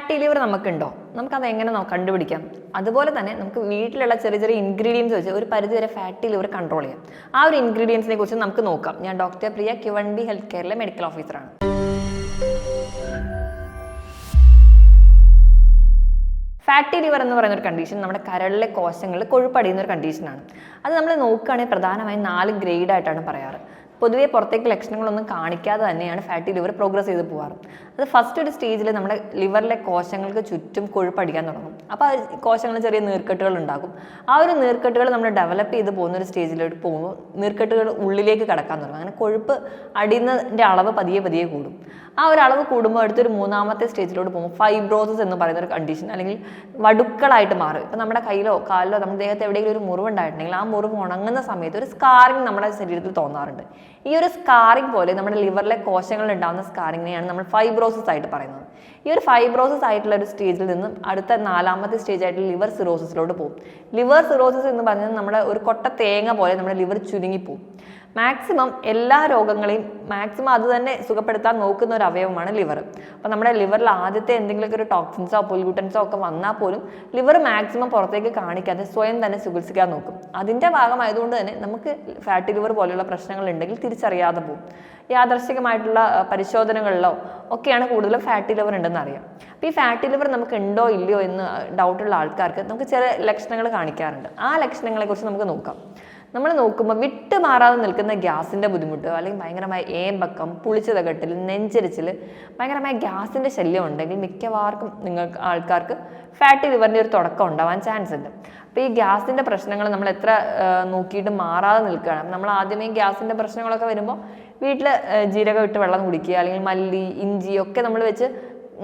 Fatty liver നമുക്കുണ്ടോ? നമുക്കത് എങ്ങനെ കണ്ടുപിടിക്കാം? അതുപോലെ തന്നെ നമുക്ക് വീട്ടിലുള്ള ചെറിയ ചെറിയ ഇൻഗ്രീഡിയൻസ് വെച്ച് ഒരു പരിധി വരെ ഫാറ്റി ലിവർ കൺട്രോൾ ചെയ്യാം. ആ ഒരു ഇൻഗ്രീഡിയൻസിനെ കുറിച്ച് നമുക്ക് നോക്കാം. ഞാൻ doctor Priya Q one B health കെയറിലെ medical ഓഫീസറാണ് ഫാറ്റി ലിവർ എന്ന് പറയുന്ന ഒരു കണ്ടീഷൻ നമ്മുടെ കരളിലെ കോശങ്ങളിൽ കൊഴുപ്പടിയുന്ന ഒരു കണ്ടീഷനാണ് അത് നമ്മൾ നോക്കുകയാണെങ്കിൽ പ്രധാനമായും നാല് ഗ്രേഡായിട്ടാണ് പറയാറ്. പൊതുവേ പുറത്തേക്ക് ലക്ഷണങ്ങളൊന്നും കാണിക്കാതെ തന്നെയാണ് ഫാറ്റി ലിവർ പ്രോഗ്രസ് ചെയ്ത് പോകാറ് അത് ഫസ്റ്റ് ഒരു സ്റ്റേജിൽ നമ്മുടെ ലിവറിലെ കോശങ്ങൾക്ക് ചുറ്റും കൊഴുപ്പടിക്കാൻ തുടങ്ങും. അപ്പോൾ ആ കോശങ്ങൾ ചെറിയ നീർക്കെട്ടുകൾ ഉണ്ടാകും. ആ ഒരു നീർക്കെട്ടുകൾ നമ്മൾ ഡെവലപ്പ് ചെയ്ത് പോകുന്ന ഒരു സ്റ്റേജിലോട്ട് പോകുമ്പോൾ നീർക്കെട്ടുകൾ ഉള്ളിലേക്ക് കടക്കാൻ തുടങ്ങും. അങ്ങനെ കൊഴുപ്പ് അടിയുന്നതിന്റെ അളവ് പതിയെ പതിയെ കൂടും. ആ ഒരു അളവ് കൂടുമ്പോൾ അടുത്തൊരു മൂന്നാമത്തെ സ്റ്റേജിലോട്ട് പോകുമ്പോൾ ഫൈബ്രോസസ് എന്ന് പറയുന്ന ഒരു കണ്ടീഷൻ അല്ലെങ്കിൽ വടുക്കളായിട്ട് മാറും. ഇപ്പം നമ്മുടെ കയ്യിലോ കാലിലോ നമ്മുടെ ദേഹത്ത് എവിടെയെങ്കിലും ഒരു മുറിവ് ഉണ്ടായിട്ടുണ്ടെങ്കിൽ ആ മുറിവ് ഉണങ്ങുന്ന സമയത്ത് ഒരു സ്കാറിങ് നമ്മുടെ ശരീരത്തിൽ തോന്നാറുണ്ട്. ഈ ഒരു സ്കാറിങ് പോലെ നമ്മുടെ ലിവറിലെ കോശങ്ങളിൽ ഉണ്ടാകുന്ന സ്കാറിങ്ങിനെയാണ് നമ്മൾ ഫൈബ്രോസിസ് ആയിട്ട് പറയുന്നത്. ഈ ഒരു ഫൈബ്രോസിസ് ആയിട്ടുള്ള ഒരു സ്റ്റേജിൽ നിന്നും അടുത്ത നാലാമത്തെ സ്റ്റേജ് ആയിട്ട് ലിവർ സിറോസിസിലോട്ട് പോകും. ലിവർ സിറോസിസ് എന്ന് പറഞ്ഞാൽ നമ്മുടെ ഒരു കൊട്ട തേങ്ങ പോലെ നമ്മുടെ ലിവർ ചുരുങ്ങിപ്പോവും. മാക്സിമം എല്ലാ രോഗങ്ങളെയും മാക്സിമം അത് തന്നെ സുഖപ്പെടുത്താൻ നോക്കുന്ന ഒരു അവയവമാണ് ലിവർ അപ്പോൾ നമ്മുടെ ലിവറിൽ ആദ്യത്തെ എന്തെങ്കിലുമൊക്കെ ഒരു ടോക്സിൻസോ പൊല്യൂട്ടൻസോ ഒക്കെ വന്നാൽ പോലും ലിവർ മാക്സിമം പുറത്തേക്ക് കാണിക്കാതെ സ്വയം തന്നെ ചികിത്സിക്കാൻ നോക്കും. അതിന്റെ ഭാഗമായതുകൊണ്ട് തന്നെ നമുക്ക് ഫാറ്റി ലിവർ പോലെയുള്ള പ്രശ്നങ്ങൾ ഉണ്ടെങ്കിൽ തിരിച്ചറിയാതെ പോകും. യാദർശികമായിട്ടുള്ള പരിശോധനകളിലോ ഒക്കെയാണ് കൂടുതലും ഫാറ്റി ലിവർ ഉണ്ടെന്ന് അറിയാം. അപ്പോൾ ഈ ഫാറ്റി ലിവർ നമുക്ക് ഉണ്ടോ ഇല്ലയോ എന്ന് ഡൗട്ടുള്ള ആൾക്കാർക്ക് നമുക്ക് ചില ലക്ഷണങ്ങൾ കാണിക്കാറുണ്ട്. ആ ലക്ഷണങ്ങളെക്കുറിച്ച് നമുക്ക് നോക്കാം. നമ്മൾ നോക്കുമ്പോൾ വിട്ട് മാറാതെ നിൽക്കുന്ന ഗ്യാസിന്റെ ബുദ്ധിമുട്ട് അല്ലെങ്കിൽ ഭയങ്കരമായ ഏമ്പക്കം പുളിച്ചതകട്ടിൽ നെഞ്ചരിച്ചിൽ ഭയങ്കരമായ ഗ്യാസിന്റെ ശല്യം ഉണ്ടെങ്കിൽ മിക്കവാർക്കും നിങ്ങൾക്ക് ആൾക്കാർക്ക് ഫാറ്റി ലിവറിന്റെ ഒരു തുടക്കം ഉണ്ടാവാൻ ചാൻസ് ഉണ്ട്. അപ്പോൾ ഈ ഗ്യാസിന്റെ പ്രശ്നങ്ങൾ നമ്മൾ എത്ര നോക്കിയിട്ട് മാറാതെ നിൽക്കുകയാണ്. നമ്മൾ ആദ്യമേ ഗ്യാസിന്റെ പ്രശ്നങ്ങളൊക്കെ വരുമ്പോൾ വീട്ടിൽ ജീരകം ഇട്ട് വെള്ളം കുടിക്കുക അല്ലെങ്കിൽ മല്ലി ഇഞ്ചി ഒക്കെ നമ്മൾ വെച്ച്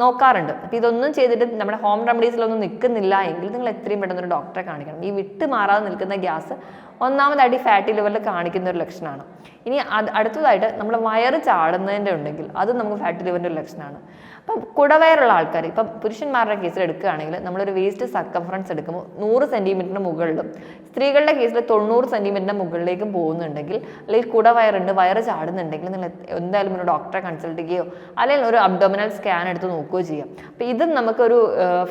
നോക്കാറുണ്ട്. അപ്പോൾ ഇതൊന്നും ചെയ്തിട്ട് നമ്മുടെ ഹോം റെമഡീസിലൊന്നും നിൽക്കുന്നില്ല എങ്കിൽ നിങ്ങൾ എത്രയും പെട്ടെന്ന് ഒരു ഡോക്ടറെ കാണിക്കണം. ഈ വിട്ട് മാറാതെ നിൽക്കുന്ന ഗ്യാസ് ഒന്നാമതായിട്ട് ഈ ഫാറ്റി ലിവറിൽ കാണിക്കുന്ന ഒരു ലക്ഷണമാണ് ഇനി അത് അടുത്തതായിട്ട് നമ്മൾ വയറ് ചാടുന്നതിന്റെ ഉണ്ടെങ്കിൽ അത് നമുക്ക് ഫാറ്റി ലിവറിന്റെ ഒരു ലക്ഷണമാണ് അപ്പം കുടവയറുള്ള ആൾക്കാർ ഇപ്പം പുരുഷന്മാരുടെ കേസിൽ എടുക്കുകയാണെങ്കിൽ നമ്മളൊരു വേസ്റ്റ് സർക്കംഫറൻസ് എടുക്കുമ്പോൾ നൂറ് സെന്റിമീറ്ററിന് മുകളിലും സ്ത്രീകളുടെ കേസിൽ തൊണ്ണൂറ് സെന്റിമീറ്ററിന്റെ മുകളിലേക്കും പോകുന്നുണ്ടെങ്കിൽ അല്ലെങ്കിൽ കുടവയറുണ്ട് വയറ് ചാടുന്നുണ്ടെങ്കിൽ നിങ്ങൾ എന്തായാലും ഒരു ഡോക്ടറെ കൺസൾട്ട് ചെയ്യുകയോ അല്ലെങ്കിൽ ഒരു അബ്ഡോമിനൽ സ്കാൻ എടുത്ത് നോക്കുകയോ ചെയ്യാം. അപ്പോൾ ഇതും നമുക്കൊരു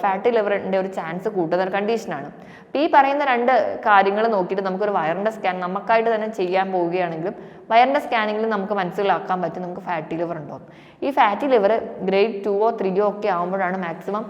ഫാറ്റി ലിവറിന്റെ ഒരു ചാൻസ് കൂട്ടുന്ന ഒരു കണ്ടീഷനാണ് അപ്പോൾ ഈ പറയുന്ന രണ്ട് കാര്യങ്ങൾ നോക്കിയിട്ട് നമുക്കൊരു വയറിന്റെ സ്കാൻ നമുക്കായിട്ട് തന്നെ ചെയ്യാൻ പോവുകയാണെങ്കിലും വയറിന്റെ സ്കാനിങ്ങിൽ നമുക്ക് മനസ്സിലാക്കാൻ പറ്റും നമുക്ക് ഫാറ്റി ലിവർ ഉണ്ടോ ഈ ഫാറ്റി ലിവർ ഗ്രേഡ് ടുവോ ത്രീയോ ഒക്കെ ആകുമ്പോഴാണ് മാക്സിമം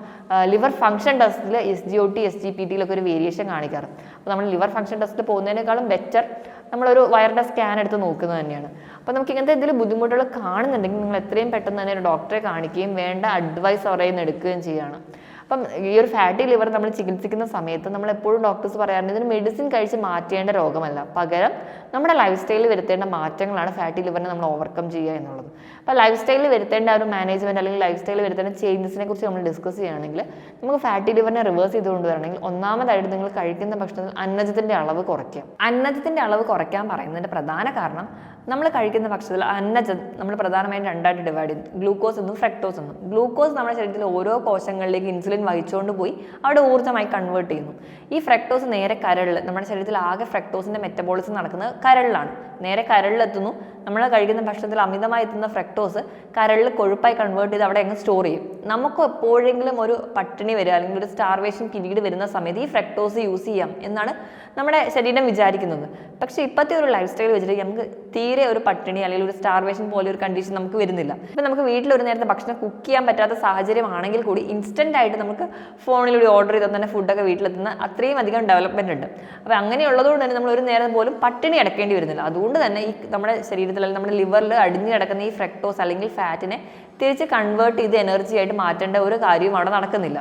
ലിവർ ഫംഗ്ഷൻ ടെസ്റ്റിൽ S G O T S G P ടിയിലൊക്കെ ഒരു വേരിയേഷൻ കാണിക്കാറ്. അപ്പോൾ നമ്മൾ ലിവർ ഫംഗ്ഷൻ ടെസ്റ്റിൽ പോകുന്നതിനേക്കാളും ബെറ്റർ നമ്മളൊരു വയറിന്റെ സ്കാൻ എടുത്ത് നോക്കുന്നത് തന്നെയാണ്. അപ്പോൾ നമുക്ക് ഇങ്ങനത്തെ എന്തെങ്കിലും ബുദ്ധിമുട്ടുകൾ കാണുന്നുണ്ടെങ്കിൽ നിങ്ങൾ എത്രയും പെട്ടെന്ന് തന്നെ ഒരു ഡോക്ടറെ കാണിക്കുകയും വേണ്ട അഡ്വൈസ് അവരെ നിന്ന് എടുക്കുകയും ചെയ്യുകയാണ്. അപ്പം ഈ ഒരു ഫാറ്റി ലിവർ നമ്മൾ ചികിത്സിക്കുന്ന സമയത്ത് നമ്മൾ എപ്പോഴും ഡോക്ടേഴ്സ് പറയാറുണ്ട് ഇതിന് മെഡിസിൻ കഴിച്ച് മാറ്റേണ്ട രോഗമല്ല. പകരം നമ്മുടെ ലൈഫ് സ്റ്റൈലിൽ വരുത്തേണ്ട മാറ്റങ്ങളാണ് ഫാറ്റി ലിവറിനെ നമ്മൾ ഓവർകം ചെയ്യുക എന്നുള്ളത്. അപ്പോൾ ലൈഫ് സ്റ്റൈലിൽ വരുത്തേണ്ട ഒരു മാനേജ്മെന്റ് അല്ലെങ്കിൽ ലൈഫ് സ്റ്റൈലിൽ വരുത്തേണ്ട ചേഞ്ചസിനെ കുറിച്ച് നമ്മൾ ഡിസ്കസ് ചെയ്യുകയാണെങ്കിൽ നമുക്ക് ഫാറ്റി ലിവറിനെ റിവേഴ്സ് ചെയ്ത് കൊണ്ടുവരണമെങ്കിൽ ഒന്നാമതായിട്ട് നിങ്ങൾ കഴിക്കുന്ന ഭക്ഷണത്തിൽ അന്നജത്തിന്റെ അളവ് കുറയ്ക്കുക. അന്നജത്തിന്റെ അളവ് കുറയ്ക്കാൻ പറയുന്നതിന്റെ പ്രധാന കാരണം നമ്മൾ കഴിക്കുന്ന ഭക്ഷണത്തിൽ അന്നജം നമ്മൾ പ്രധാനമായും രണ്ടായിട്ട് ഡിവൈഡ് ചെയ്യും. ഗ്ലൂക്കോസ് എന്നും ഫ്രക്ടോസ് എന്നും ഗ്ലൂക്കോസ് നമ്മുടെ ശരീരത്തിൽ ഓരോ കോശങ്ങളിലേക്ക് ഇൻസുലിൻ വഹിച്ചുകൊണ്ട് പോയി അവിടെ ഊർജമായി കൺവേർട്ട് ചെയ്യുന്നു. ഈ ഫ്രക്ടോസ് നേരെ കരളിൽ നമ്മുടെ ശരീരത്തിൽ ആകെ ഫ്രക്ടോസിന്റെ മെറ്റബോളിസം നടക്കുന്നത് കരളിലാണ്. നേരെ കരളിലെത്തുന്നു. നമ്മൾ കഴിക്കുന്ന ഭക്ഷണത്തിൽ അമിതമായി എത്തുന്ന ഫ്രക്ടോസ് കരളിൽ കൊഴുപ്പായി കൺവേർട്ട് ചെയ്ത് അവിടെ അങ്ങ് സ്റ്റോർ ചെയ്യും. നമുക്ക് എപ്പോഴെങ്കിലും ഒരു പട്ടിണി വരിക അല്ലെങ്കിൽ ഒരു സ്റ്റാർവേഷൻ പീരീഡ് വരുന്ന സമയത്ത് ഈ ഫ്രക്ടോസ് യൂസ് ചെയ്യാം എന്നാണ് നമ്മുടെ ശരീരം വിചാരിക്കുന്നത്. പക്ഷേ ഇപ്പോഴത്തെ ഒരു ലൈഫ് സ്റ്റൈൽ വെച്ചിട്ട് നമുക്ക് തീരെ ഒരു പട്ടിണി അല്ലെങ്കിൽ ഒരു സ്റ്റാർവേഷൻ പോലെ ഒരു കണ്ടീഷൻ നമുക്ക് വരുന്നില്ല. ഇപ്പം നമുക്ക് വീട്ടിൽ ഒരു നേരത്തെ ഭക്ഷണം കുക്ക് ചെയ്യാൻ പറ്റാത്ത സാഹചര്യമാണെങ്കിൽ കൂടി ഇൻസ്റ്റന്റ് ആയിട്ട് നമുക്ക് ഫോണിലൂടെ ഓർഡർ ചെയ്താൽ തന്നെ ഫുഡൊക്കെ വീട്ടിലെത്തുന്ന അത്രയും അധികം ഡെവലപ്മെന്റ് ഉണ്ട്. അപ്പോൾ അങ്ങനെയുള്ളതുകൊണ്ട് തന്നെ നമ്മൾ ഒരു നേരം പോലും പട്ടിണി അടക്കേണ്ടി വരുന്നില്ല. അതുകൊണ്ട് തന്നെ ഈ നമ്മുടെ ശരീരത്തിൽ അല്ലെങ്കിൽ നമ്മുടെ ലിവറിൽ അടിഞ്ഞു കിടക്കുന്ന ഈ ഫ്രക്ടോസ് അല്ലെങ്കിൽ ഫാറ്റിനെ തിരിച്ച് കൺവേർട്ട് ചെയ്ത് എനർജി ആയിട്ട് മാറ്റേണ്ട ഒരു കാര്യവും അവിടെ നടക്കുന്നില്ല.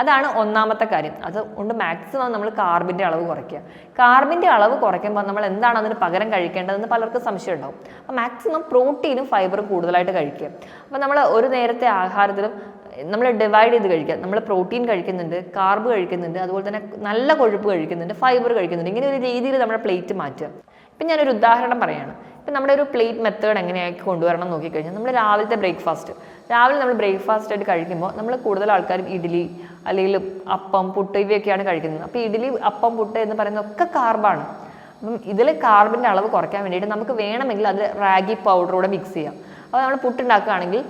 അതാണ് ഒന്നാമത്തെ കാര്യം. അതുകൊണ്ട് മാക്സിമം നമ്മൾ കാർബിന്റെ അളവ് കുറയ്ക്കുക. കാർബിന്റെ അളവ് കുറയ്ക്കുമ്പോൾ നമ്മൾ എന്താണ് അതിന് പകരം കഴിക്കേണ്ടതെന്ന് പലർക്കും സംശയം ഉണ്ടാവും അപ്പോൾ മാക്സിമം പ്രോട്ടീനും ഫൈബറും കൂടുതലായിട്ട് കഴിക്കുക. അപ്പോൾ നമ്മൾ ഒരു നേരത്തെ ആഹാരത്തിലും നമ്മൾ ഡിവൈഡ് ചെയ്ത് കഴിക്കുക. നമ്മൾ പ്രോട്ടീൻ കഴിക്കുന്നുണ്ട് കാർബ് കഴിക്കുന്നുണ്ട് അതുപോലെ തന്നെ നല്ല കൊഴുപ്പ് കഴിക്കുന്നുണ്ട് ഫൈബർ കഴിക്കുന്നുണ്ട്. ഇങ്ങനെ ഒരു രീതിയിൽ നമ്മുടെ പ്ലേറ്റ് മാറ്റുക. ഇപ്പം ഞാനൊരു ഉദാഹരണം പറയാണ്. ഇപ്പം നമ്മുടെ ഒരു പ്ലേറ്റ് മെത്തേഡ് എങ്ങനെയാക്കി കൊണ്ടുവരണം നോക്കിക്കഴിഞ്ഞാൽ നമ്മൾ രാവിലത്തെ ബ്രേക്ക്ഫാസ്റ്റ് രാവിലെ നമ്മൾ ബ്രേക്ക്ഫാസ്റ്റ് ആയിട്ട് കഴിക്കുമ്പോൾ നമ്മൾ കൂടുതൽ ആൾക്കാരും ഇഡ്ഡലി അല്ലെങ്കിൽ അപ്പം പുട്ട് ഇവയൊക്കെയാണ് കഴിക്കുന്നത്. അപ്പോൾ ഇഡ്ഡലി അപ്പം പുട്ട് എന്ന് പറയുന്നത് ഒക്കെ കാർബാണ് അപ്പം ഇതിൽ കാർബിന്റെ അളവ് കുറയ്ക്കാൻ വേണ്ടിയിട്ട് നമുക്ക് വേണമെങ്കിൽ അത് റാഗി പൗഡറോടെ മിക്സ് ചെയ്യാം. അപ്പോൾ നമ്മൾ പുട്ടുണ്ടാക്കുകയാണെങ്കിൽ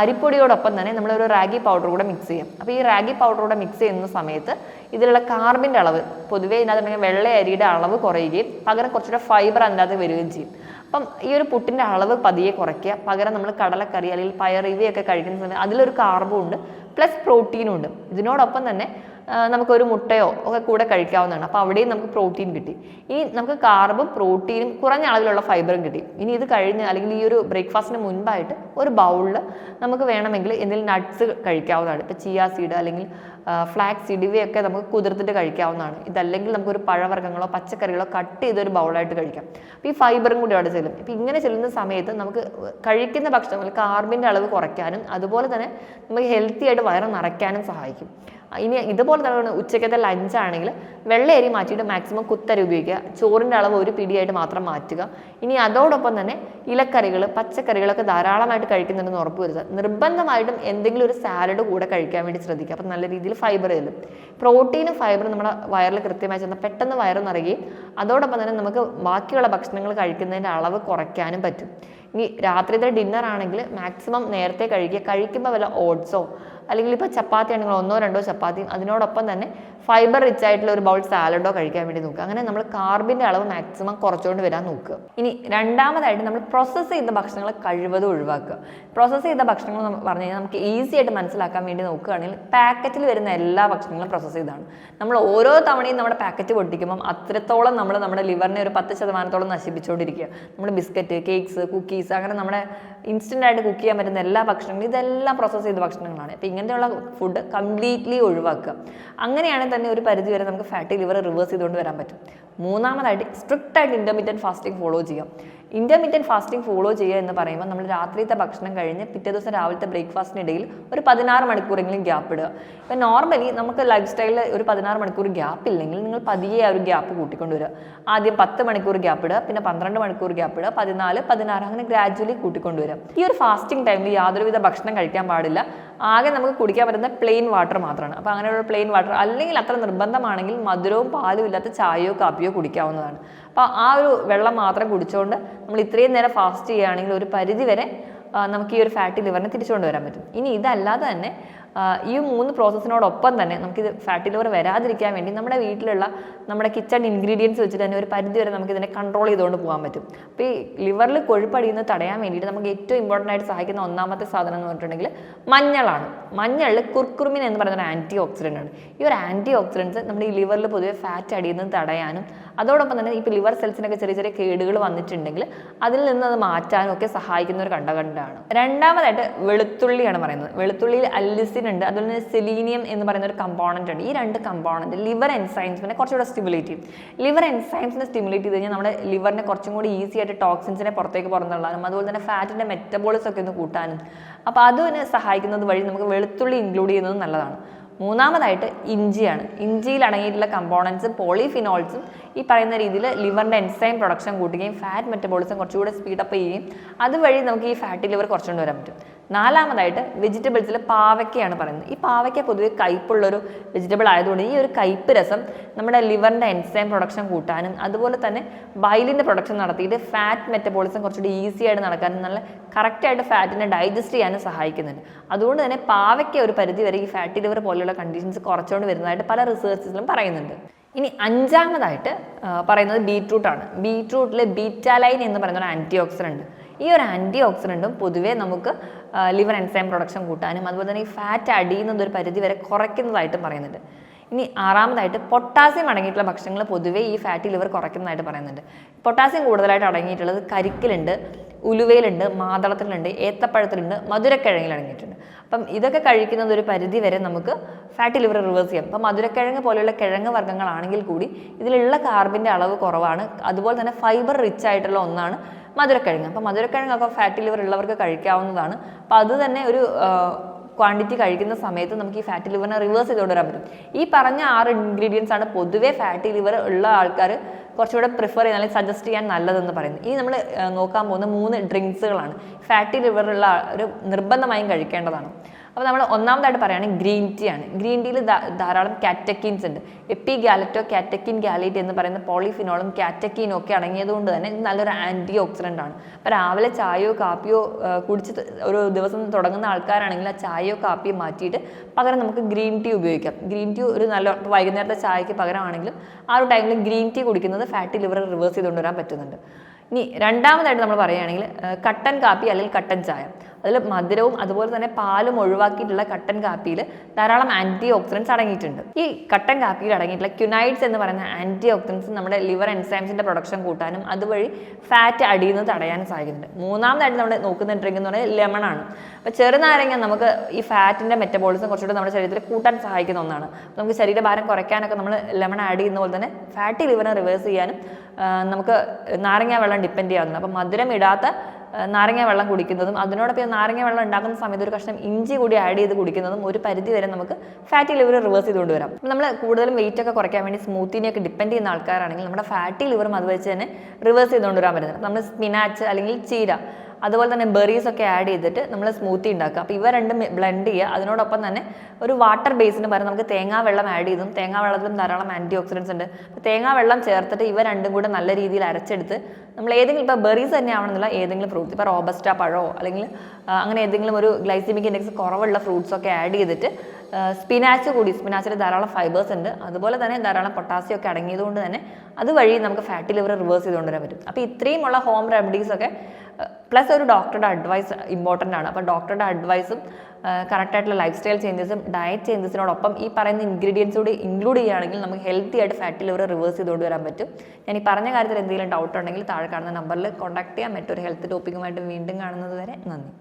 അരിപ്പൊടിയോടൊപ്പം തന്നെ നമ്മൾ ഒരു റാഗി പൗഡർ കൂടെ മിക്സ് ചെയ്യാം. അപ്പോൾ ഈ റാഗി പൗഡർ കൂടെ മിക്സ് ചെയ്യുന്ന സമയത്ത് ഇതിലുള്ള കാർബിന്റെ അളവ് പൊതുവേ ഇതിനകത്തുണ്ടെങ്കിൽ വെള്ള അരിയുടെ അളവ് കുറയുകയും പകരം കുറച്ചുകൂടെ ഫൈബർ അതിനകത്ത് വരികയും ചെയ്യും. അപ്പം ഈ ഒരു പുട്ടിന്റെ അളവ് പതിയെ കുറയ്ക്കുക. പകരം നമ്മൾ കടലക്കറി അല്ലെങ്കിൽ പയർ ഇവയൊക്കെ കഴിക്കുന്ന സമയത്ത് അതിലൊരു കാർബും ഉണ്ട് പ്ലസ് പ്രോട്ടീനും ഉണ്ട്. ഇതിനോടൊപ്പം തന്നെ നമുക്കൊരു മുട്ടയോ ഒക്കെ കൂടെ കഴിക്കാവുന്നതാണ്. അപ്പോൾ അവിടെയും നമുക്ക് പ്രോട്ടീൻ കിട്ടി. ഇനി നമുക്ക് കാർബും പ്രോട്ടീനും കുറഞ്ഞ അളവിലുള്ള ഫൈബറും കിട്ടി. ഇനി ഇത് കഴിഞ്ഞ് അല്ലെങ്കിൽ ഈ ഒരു ബ്രേക്ക്ഫാസ്റ്റിന് മുൻപായിട്ട് ഒരു ബൗളിൽ നമുക്ക് വേണമെങ്കിൽ എന്തെങ്കിലും നട്ട്സ് കഴിക്കാവുന്നതാണ്. ഇപ്പോൾ ചിയ സീഡ് അല്ലെങ്കിൽ ഫ്ലാക്സ് സീഡ് ഇവയൊക്കെ നമുക്ക് കുതിർത്തിട്ട് കഴിക്കാവുന്നതാണ്. ഇതല്ലെങ്കിൽ നമുക്കൊരു പഴവർഗങ്ങളോ പച്ചക്കറികളോ കട്ട് ചെയ്തൊരു ബൗളായിട്ട് കഴിക്കാം. അപ്പോൾ ഈ ഫൈബറും കൂടി അവിടെ ചെല്ലും. ഇപ്പോൾ ഇങ്ങനെ ചെല്ലുന്ന സമയത്ത് നമുക്ക് കഴിക്കുന്ന ഭക്ഷണങ്ങൾ കാർബിന്റെ അളവ് കുറയ്ക്കാനും അതുപോലെ തന്നെ നമുക്ക് ഹെൽത്തി ആയിട്ട് വയറ് നിറയ്ക്കാനും സഹായിക്കും. ഇനി ഇതുപോലെ തന്നെ ഉച്ചക്കത്തെ ലഞ്ചാണെങ്കിൽ വെള്ളയരി മാറ്റിയിട്ട് മാക്സിമം കുത്തരി ഉപയോഗിക്കുക. ചോറിന്റെ അളവ് ഒരു പിടിയായിട്ട് മാത്രം മാറ്റുക. ഇനി അതോടൊപ്പം തന്നെ ഇലക്കറികൾ പച്ചക്കറികളൊക്കെ ധാരാളമായിട്ട് കഴിക്കുന്നുണ്ടെന്ന് ഉറപ്പ് വരുത്തുക നിർബന്ധമായിട്ടും എന്തെങ്കിലും ഒരു സാലഡ് കൂടെ കഴിക്കാൻ വേണ്ടി ശ്രദ്ധിക്കുക. അപ്പം നല്ല രീതിയിൽ ഫൈബർ ചെല്ലും പ്രോട്ടീനും ഫൈബറും നമ്മുടെ വയറിൽ കൃത്യമായി ചെന്നാൽ പെട്ടെന്ന് വയറ് നിറയുകയും അതോടൊപ്പം തന്നെ നമുക്ക് ബാക്കിയുള്ള ഭക്ഷണങ്ങൾ കഴിക്കുന്നതിന്റെ അളവ് കുറയ്ക്കാനും പറ്റും. ഇനി രാത്രിത്തെ ഡിന്നർ ആണെങ്കിൽ മാക്സിമം നേരത്തെ കഴിക്കുക. കഴിക്കുമ്പോൾ വല്ല ഓട്സോ അല്ലെങ്കിൽ ഇപ്പോൾ ചപ്പാത്തി ആണെങ്കിൽ ഒന്നോ രണ്ടോ ചപ്പാത്തി അതിനോടൊപ്പം തന്നെ ഫൈബർ റിച്ച് ആയിട്ടുള്ള ഒരു ബൗൾ സാലഡോ കഴിക്കാൻ വേണ്ടി നോക്കുക. അങ്ങനെ നമ്മൾ കാർബിന്റെ അളവ് മാക്സിമം കുറച്ചുകൊണ്ട് വരാൻ നോക്കുക. ഇനി രണ്ടാമതായിട്ട് നമ്മൾ പ്രോസസ്സ് ചെയ്ത ഭക്ഷണങ്ങൾ കഴിവതും ഒഴിവാക്കുക. പ്രോസസ്സ് ചെയ്ത ഭക്ഷണങ്ങൾ പറഞ്ഞു കഴിഞ്ഞാൽ നമുക്ക് ഈസി ആയിട്ട് മനസ്സിലാക്കാൻ വേണ്ടി നോക്കുകയാണെങ്കിൽ പാക്കറ്റിൽ വരുന്ന എല്ലാ ഭക്ഷണങ്ങളും പ്രോസസ്സ് ചെയ്താണ്. നമ്മൾ ഓരോ തവണയും നമ്മുടെ പാക്കറ്റ് പൊട്ടിക്കുമ്പം അത്രത്തോളം നമ്മൾ നമ്മുടെ ലിവറിനെ ഒരു പത്ത് ശതമാനത്തോളം നശിപ്പിച്ചുകൊണ്ടിരിക്കുക. നമ്മൾ ബിസ്ക്കറ്റ് കേക്ക്സ് കുക്കീസ് അങ്ങനെ നമ്മുടെ ഇൻസ്റ്റന്റ് ആയിട്ട് കുക്ക് ചെയ്യാൻ പറ്റുന്ന എല്ലാ ഭക്ഷണങ്ങളും ഇതെല്ലാം പ്രോസസ്സ് ചെയ്ത ഭക്ഷണങ്ങളാണ്. അപ്പോൾ ഇങ്ങനത്തെയുള്ള ഫുഡ് കംപ്ലീറ്റ്ലി ഒഴിവാക്കുക. അങ്ങനെയാണെങ്കിൽ തന്നെ ഒരു പരിധി വരെ നമുക്ക് ഫാറ്റി ലിവർ റിവേഴ്സ് ചെയ്തുകൊണ്ട് വരാൻ പറ്റും. മൂന്നാമതായിട്ട് സ്ട്രിക്റ്റ് ആയിട്ട് ഇന്റർമീഡിയറ്റ് ഫാസ്റ്റിംഗ് ഫോളോ ചെയ്യാം ഇന്റർമീഡിയറ്റ് ഫാസ്റ്റിംഗ് ഫോളോ ചെയ്യുക എന്ന് പറയുമ്പോൾ നമ്മൾ രാത്രിയത്തെ ഭക്ഷണം കഴിഞ്ഞ് പിറ്റേ ദിവസം രാവിലത്തെ ബ്രേക്ക്ഫാസ്റ്റിനിടയിൽ ഒരു പതിനാറ് മണിക്കൂറെങ്കിലും ഗ്യാപ്പ് ഇടുക. ഇപ്പം നോർമലി നമുക്ക് ലൈഫ് സ്റ്റൈലിൽ ഒരു പതിനാറ് മണിക്കൂർ ഗ്യാപ്പ് ഇല്ലെങ്കിൽ നിങ്ങൾ പതിയെ ആ ഒരു ഗ്യാപ്പ് കൂട്ടിക്കൊണ്ടുവരിക ആദ്യം പത്ത് മണിക്കൂർ ഗ്യാപ്പ് ഇടുക പിന്നെ പന്ത്രണ്ട് മണിക്കൂർ ഗ്യാപ്പ് ഇടുക പതിനാല് പതിനാറ് അങ്ങനെ ഗ്രാജുവലി കൂട്ടിക്കൊണ്ടുവരിക ഈ ഒരു ഫാസ്റ്റിംഗ് ടൈമിൽ യാതൊരുവിധ ഭക്ഷണം കഴിക്കാൻ പാടില്ല. ആകെ നമുക്ക് കുടിക്കാൻ പറ്റുന്ന പ്ലെയിൻ വാട്ടർ മാത്രമാണ്. അപ്പോൾ അങ്ങനെയുള്ള പ്ലെയിൻ വാട്ടർ അല്ലെങ്കിൽ അത്ര നിർബന്ധമാണെങ്കിൽ മധുരവും പാലും ഇല്ലാത്ത ചായയോ കാപ്പിയോ കുടിക്കാവുന്നതാണ്. അപ്പോൾ ആ ഒരു വെള്ളം മാത്രം കുടിച്ചുകൊണ്ട് നമ്മൾ ഇത്രയും നേരം ഫാസ്റ്റ് ചെയ്യുകയാണെങ്കിൽ ഒരു പരിധി വരെ നമുക്ക് ഈ ഒരു ഫാറ്റി ലിവറിനെ തിരിച്ചുകൊണ്ട് വരാൻ പറ്റും. ഇനി ഇതല്ലാതെ തന്നെ ഈ മൂന്ന് പ്രോസസ്സിനോടൊപ്പം തന്നെ നമുക്കിത് ഫാറ്റി ലിവർ വരാതിരിക്കാൻ വേണ്ടി നമ്മുടെ വീട്ടിലുള്ള നമ്മുടെ കിച്ചൺ ഇൻഗ്രീഡിയൻസ് വെച്ചിട്ട് തന്നെ ഒരു പരിധി വരെ നമുക്ക് ഇതിനെ കൺട്രോൾ ചെയ്തുകൊണ്ട് പോകാൻ പറ്റും. അപ്പോൾ ഈ ലിവറിൽ കൊഴുപ്പടിയുന്നത് തടയാൻ വേണ്ടിയിട്ട് നമുക്ക് ഏറ്റവും ഇമ്പോർട്ടന്റ് ആയിട്ട് സഹായിക്കുന്ന ഒന്നാമത്തെ സാധനം എന്ന് പറഞ്ഞിട്ടുണ്ടെങ്കിൽ മഞ്ഞളാണ്. മഞ്ഞളിൽ കുർക്കുറുമിൻ എന്ന് പറയുന്ന ഒരു ആന്റി ഓക്സിഡന്റ് ആണ്. ഈ ഒരു ആന്റി ഓക്സിഡൻസ് നമ്മുടെ ഈ ലിവറിൽ പൊതുവെ ഫാറ്റ് അടിയുന്നത് തടയാനും അതോടൊപ്പം തന്നെ ഇപ്പോൾ ലിവർ സെൽസിനൊക്കെ ചെറിയ ചെറിയ കേടുകൾ വന്നിട്ടുണ്ടെങ്കിൽ അതിൽ നിന്ന് അത് മാറ്റാനും ഒക്കെ സഹായിക്കുന്ന ഒരു കണ്ടകണ്ടാണ്. രണ്ടാമതായിട്ട് വെളുത്തുള്ളിയാണ് പറയുന്നത്. വെളുത്തുള്ളിയിൽ അല്ലിസിൻ ഉണ്ട് അതുപോലെ തന്നെ സെലീനിയം എന്ന് പറയുന്ന ഒരു കമ്പോണന്റ് ഉണ്ട്. ഈ രണ്ട് കമ്പോണന്റ് ലിവർ എൻസൈംസിനെ കുറച്ചുകൂടെ സ്റ്റിമുലേറ്റ് ചെയ്യും. ലിവർ എൻസൈംസിനെ സ്റ്റിമുലേറ്റ് ചെയ്ത് കഴിഞ്ഞാൽ നമ്മുടെ ലിവറിനെ കുറച്ചും കൂടി ഈസി ആയിട്ട് ടോക്സിൻസിനെ പുറത്തേക്ക് പുറന്തള്ളാനും അതുപോലെ തന്നെ ഫാറ്റിന്റെ മെറ്റബോളിസം ഒക്കെ ഒന്ന് കൂട്ടാനും. അപ്പോൾ അതിനെ സഹായിക്കുന്നത് വഴി നമുക്ക് വെളുത്തുള്ളി ഇൻക്ലൂഡ് ചെയ്യുന്നത് നല്ലതാണ്. മൂന്നാമതായിട്ട് ഇഞ്ചിയാണ്. ഇഞ്ചിയിൽ അടങ്ങിയിട്ടുള്ള കമ്പോണൻസ് പോളിഫിനോൾസും ഈ പറയുന്ന രീതിയിൽ ലിവറിന്റെ എൻസൈം പ്രൊഡക്ഷൻ കൂട്ടുകയും ഫാറ്റ് മെറ്റബോളിസം കുറച്ചുകൂടെ സ്പീഡപ്പ് ചെയ്യുകയും അതുവഴി നമുക്ക് ഈ ഫാറ്റി ലിവർ കുറച്ചുകൊണ്ട് വരാൻ പറ്റും. നാലാമതായിട്ട് വെജിറ്റബിൾസിൽ പാവയ്ക്കയാണ് പറയുന്നത്. ഈ പാവയ്ക്ക പൊതുവെ കയ്പുള്ളൊരു വെജിറ്റബിൾ ആയതുകൊണ്ട് ഈ ഒരു കയ്പ് രസം നമ്മുടെ ലിവറിന്റെ എൻസൈം പ്രൊഡക്ഷൻ കൂട്ടാനും അതുപോലെ തന്നെ ബൈലിന്റെ പ്രൊഡക്ഷൻ നടത്തിയിട്ട് ഫാറ്റ് മെറ്റബോളിസം കുറച്ചുകൂടി ഈസി ആയിട്ട് നടക്കാനും നല്ല കറക്റ്റായിട്ട് ഫാറ്റിനെ ഡൈജസ്റ്റ് ചെയ്യാനും സഹായിക്കുന്നുണ്ട്. അതുകൊണ്ട് തന്നെ പാവയ്ക്ക ഒരു പരിധി വരെ ഈ ഫാറ്റി ലിവർ പോലെയുള്ള കണ്ടീഷൻസ് കുറച്ചുകൊണ്ട് വരുന്നതായിട്ട് പല റിസർച്ചസിലും പറയുന്നുണ്ട്. ഇനി അഞ്ചാമതായിട്ട് പറയുന്നത് ബീട്രൂട്ടാണ് ബീട്രൂട്ടിലെ ബീറ്റാലൈൻ എന്ന് പറയുന്ന ഒരു ആന്റി ഓക്സിഡന്റ് ഈ ഒരു ആന്റി ഓക്സിഡന്റും പൊതുവേ നമുക്ക് ലിവർ എൻസൈം പ്രൊഡക്ഷൻ കൂട്ടാനും അതുപോലെ തന്നെ ഈ ഫാറ്റ് അടിയുന്നത് ഒരു പരിധി വരെ കുറയ്ക്കുന്നതായിട്ടും പറയുന്നുണ്ട്. ഇനി ആറാമതായിട്ട് പൊട്ടാസ്യം അടങ്ങിയിട്ടുള്ള ഭക്ഷണങ്ങൾ പൊതുവേ ഈ ഫാറ്റ് ലിവർ കുറയ്ക്കുന്നതായിട്ട് പറയുന്നുണ്ട്. പൊട്ടാസ്യം കൂടുതലായിട്ട് അടങ്ങിയിട്ടുള്ളത് കരിക്കിലുണ്ട് ഉലുവയിലുണ്ട് മാതളത്തിലുണ്ട് ഏത്തപ്പഴത്തിലുണ്ട് മധുരക്കിഴങ്ങിൽ അടങ്ങിയിട്ടുണ്ട്. അപ്പം ഇതൊക്കെ കഴിക്കുന്നത് ഒരു പരിധി വരെ നമുക്ക് ഫാറ്റ് ലിവർ റിവേഴ്സ് ചെയ്യാം. അപ്പം മധുരക്കിഴങ്ങ് പോലെയുള്ള കിഴങ്ങ് വർഗങ്ങളാണെങ്കിൽ കൂടി ഇതിലുള്ള കാർബിന്റെ അളവ് കുറവാണ്. അതുപോലെ തന്നെ ഫൈബർ റിച്ച് ആയിട്ടുള്ള ഒന്നാണ് മധുരക്കിഴങ്ങ്. അപ്പം മധുരക്കിഴങ്ങൊക്കെ ഫാറ്റ് ലിവർ ഉള്ളവർക്ക് കഴിക്കാവുന്നതാണ്. അപ്പം അത് തന്നെ ഒരു ക്വാണ്ടിറ്റി കഴിക്കുന്ന സമയത്ത് നമുക്ക് ഈ ഫാറ്റി ലിവറിനെ റിവേഴ്സ് ചെയ്തുകൊണ്ട് വരാൻ പറ്റും. ഈ പറഞ്ഞ ആറ് ഇൻഗ്രീഡിയൻസ് ആണ് പൊതുവേ ഫാറ്റി ലിവർ ഉള്ള ആൾക്കാർ കുറച്ചുകൂടെ പ്രിഫർ ചെയ്യുന്ന അല്ലെങ്കിൽ സജസ്റ്റ് ചെയ്യാൻ നല്ലതെന്ന് പറയുന്നത്. ഇനി നമ്മൾ നോക്കാൻ പോകുന്ന മൂന്ന് ഡ്രിങ്ക്സുകളാണ് ഫാറ്റി ലിവറുള്ള ഒരു നിർബന്ധമായും കഴിക്കേണ്ടതാണ്. അപ്പോൾ നമ്മൾ ഒന്നാമതായിട്ട് പറയുകയാണെങ്കിൽ ഗ്രീൻ ടീ ആണ്. ഗ്രീൻ ടീയിൽ ധാരാളം കാറ്റക്കീൻസ് ഉണ്ട്. എപ്പി ഗാലറ്റോ കാറ്റക്കിൻ ഗാലേറ്റ് എന്ന് പറയുന്ന പോളിഫിനോളും കാറ്റക്കീനും ഒക്കെ അടങ്ങിയതുകൊണ്ട് തന്നെ നല്ലൊരു ആന്റി ഓക്സിഡന്റ് ആണ്. അപ്പോൾ രാവിലെ ചായയോ കാപ്പിയോ കുടിച്ച് ഒരു ദിവസം തുടങ്ങുന്ന ആൾക്കാരാണെങ്കിൽ ആ ചായയോ കാപ്പിയോ മാറ്റിയിട്ട് പകരം നമുക്ക് ഗ്രീൻ ടീ ഉപയോഗിക്കാം. ഗ്രീൻ ടീ ഒരു നല്ല വൈകുന്നേരത്തെ ചായക്ക് പകരമാണെങ്കിലും ആ ഒരു ടൈമിൽ ഗ്രീൻ ടീ കുടിക്കുന്നത് ഫാറ്റി ലിവർ റിവേഴ്സ് ചെയ്തുകൊണ്ടുവരാൻ പറ്റുന്നുണ്ട്. ഇനി രണ്ടാമതായിട്ട് നമ്മൾ പറയുകയാണെങ്കിൽ കട്ടൻ കാപ്പി അല്ലെങ്കിൽ കട്ടൻ ചായ. അതിൽ മധുരവും അതുപോലെ തന്നെ പാലും ഒഴിവാക്കിയിട്ടുള്ള കട്ടൻ കാപ്പിയിൽ ധാരാളം ആന്റി ഓക്സിഡൻസ് അടങ്ങിയിട്ടുണ്ട്. ഈ കട്ടൻ കാപ്പിയിൽ അടങ്ങിയിട്ടുള്ള ക്യുനൈഡ്സ് എന്ന് പറയുന്ന ആന്റി ഓക്സിഡൻസ് നമ്മുടെ ലിവർ എൻസൈംസിന്റെ പ്രൊഡക്ഷൻ കൂട്ടാനും അതുവഴി ഫാറ്റ് അടിയുന്നത് തടയാനും സഹായിക്കുന്നുണ്ട് മൂന്നാമതായിട്ട് നമ്മൾ നോക്കുന്ന ഡ്രിങ്ക് എന്ന് പറയുന്നത് ലെമൺ ആണ്. അപ്പോൾ ചെറുനാരങ്ങ നമുക്ക് ഈ ഫാറ്റിന്റെ മെറ്റബോളിസം കുറച്ചുകൂടി നമ്മുടെ ശരീരത്തിൽ കൂട്ടാൻ സഹായിക്കുന്ന ഒന്നാണ്. നമുക്ക് ശരീരഭാരം കുറയ്ക്കാനൊക്കെ നമ്മൾ ലെമൺ ആഡ് ചെയ്യുന്ന പോലെ തന്നെ ഫാറ്റി ലിവറിനെ റിവേഴ്സ് ചെയ്യാനും നമുക്ക് നാരങ്ങ വെള്ളം ഡിപ്പെൻഡ് ചെയ്യാവുന്നതാണ് അപ്പോൾ മധുരം ഇടാത്ത നാരങ്ങ വെള്ളം കുടിക്കുന്നതും അതിനോടൊപ്പം നാരങ്ങ വെള്ളം ഉണ്ടാക്കുന്ന സമയത്ത് ഒരു കഷ്ണം ഇഞ്ചി കൂടി ആഡ് ചെയ്ത് കുടിക്കുന്നതും ഒരു പരിധി വരെ നമുക്ക് ഫാറ്റി ലിവർ റിവേഴ്സ് ചെയ്തുകൊണ്ട് വരാം. നമ്മൾ കൂടുതലും വെയിറ്റ് ഒക്കെ കുറയ്ക്കാൻ വേണ്ടി സ്മൂത്തിനെയൊക്കെ ഡിപ്പെൻഡ് ചെയ്യുന്ന ആൾക്കാരാണെങ്കിൽ നമ്മുടെ ഫാറ്റി ലിവറും അത് വെച്ച് തന്നെ റിവേഴ്സ് ചെയ്തുകൊണ്ട് വരാൻ പറ്റുന്നത് നമ്മൾ സ്പിനാച്ച് അല്ലെങ്കിൽ ചീര അതുപോലെ തന്നെ ബെറീസ് ഒക്കെ ആഡ് ചെയ്തിട്ട് നമ്മൾ സ്മൂത്തി ഉണ്ടാക്കുക. അപ്പോൾ ഇവ രണ്ടും ബ്ലെൻഡ് ചെയ്യുക. അതിനോടൊപ്പം തന്നെ ഒരു വാട്ടർ ബേസിന് പകരം നമുക്ക് തേങ്ങാ വെള്ളം ആഡ് ചെയ്തും തേങ്ങാ വെള്ളത്തിലും ധാരാളം ആന്റി ഓക്സിഡൻസ് ഉണ്ട്. അപ്പോൾ തേങ്ങാ വെള്ളം ചേർത്തിട്ട് ഇവ രണ്ടും കൂടെ നല്ല രീതിയിൽ അരച്ചെടുത്ത് നമ്മൾ ഏതെങ്കിലും ഇപ്പോൾ ബെറീസ് തന്നെ ആവണമെന്നില്ല. ഏതെങ്കിലും ഫ്രൂട്ട്സ് ഇപ്പോൾ റോബസ്റ്റ പഴമോ അല്ലെങ്കിൽ അങ്ങനെ ഏതെങ്കിലും ഒരു ഗ്ലൈസിമിക് ഇൻഡെക്സ് കുറവുള്ള ഫ്രൂട്ട്സ് ഒക്കെ ആഡ് ചെയ്തിട്ട് സ്പിനാച്ച് കൂടി സ്പിനാച്ചിൽ ധാരാളം ഫൈബേഴ്സ് ഉണ്ട്. അതുപോലെ തന്നെ ധാരാളം പൊട്ടാസ്യം ഒക്കെ അടങ്ങിയതുകൊണ്ട് തന്നെ അതുവഴി നമുക്ക് ഫാറ്റി ലിവർ റിവേഴ്സ് ചെയ്തുകൊണ്ടുവരാൻ പറ്റും. അപ്പോൾ ഇത്രയും ഉള്ള ഹോം റെമഡീസ് ഒക്കെ പ്ലസ് ഒരു ഡോക്ടറുടെ അഡ്വൈസ് ഇമ്പോർട്ടന്റ് ആണ്. അപ്പോൾ ഡോക്ടറുടെ അഡ്വൈസും കറക്റ്റായിട്ടുള്ള ലൈഫ് സ്റ്റൈൽ ചേഞ്ചസും ഡയറ്റ് ചേഞ്ചസിനോടൊപ്പം ഈ പറയുന്ന ഇൻഗ്രീഡിയൻസ് കൂടി ഇൻക്ലൂഡ് ചെയ്യുകയാണെങ്കിൽ നമുക്ക് ഹെൽത്തി ആയിട്ട് ഫാറ്റി ലിവർ റിവേഴ്സ് ചെയ്തുകൊണ്ട് വരാൻ പറ്റും. ഞാൻ ഈ പറഞ്ഞ കാര്യത്തിൽ എന്തെങ്കിലും ഡൗട്ട് ഉണ്ടെങ്കിൽ താഴെ കാണുന്ന നമ്പറിൽ കോൺടാക്ട് ചെയ്യാം. മറ്റൊരു ഹെൽത്ത് ടോപ്പിക്കുമായിട്ട് വീണ്ടും കാണുന്നത് വരെ നന്ദി.